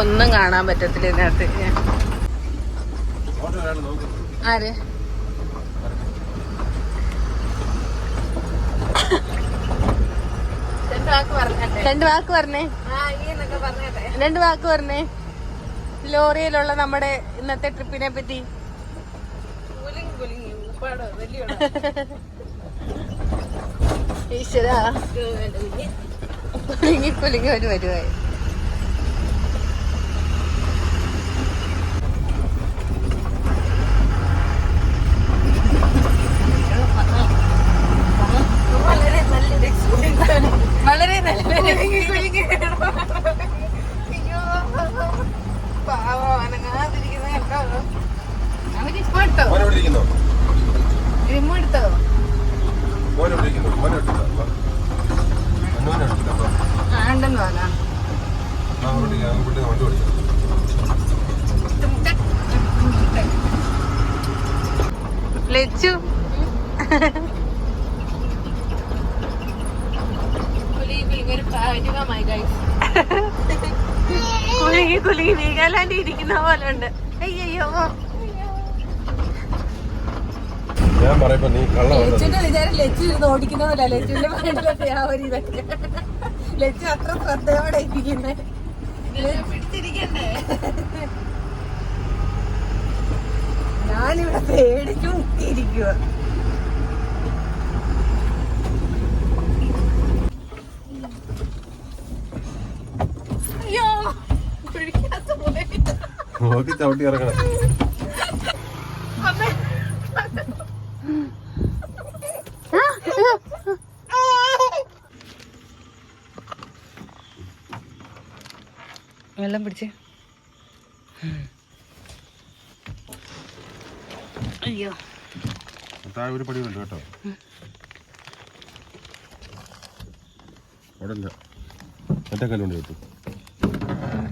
ഒന്നും കാണാൻ പറ്റത്തില്ല ഇതിനകത്ത്. ആര്? രണ്ട് വാക്ക് പറഞ്ഞേ? രണ്ട് വാക്ക് പറഞ്ഞേ? ലോറിയിലുള്ള നമ്മുടെ ഇന്നത്തെ ട്രിപ്പിനെ പറ്റി. ഈശ്വര. കുലുങ്ങി കുലുങ്ങി ഒരു വരുവായി വളരെ നല്ല ഇഷ്ടപ്പെട്ടോ മോനെ എവിടെ ഇരിക്കുന്നു? റിമോ എടുത്തോ? ഇരിക്കുന്ന പോലെ ഉണ്ട് അയ്യോ ഞാൻ പറയപ്പോ നീ കള്ള ഓടിക്കുന്നതല്ല. ആ ഒരു ഇതൊക്കെ. ലച്ചു അത്ര ശ്രദ്ധയോടെ ഇരിക്കുന്നേ. പിടിച്ചിരിക്കണ്ടേ? ഞാനിവിടെ പേടിച്ചു മുക്കിയിരിക്കുക നോക്കി ചവിട്ടി ഇറങ്ങണം. വെള്ളം പിടിച്ച്. അയ്യോ. ഒരു പടി ഉണ്ട് കേട്ടോ. അവിടെ ഇല്ല എന്റെ കല്ലുണ്ട് കേട്ടു.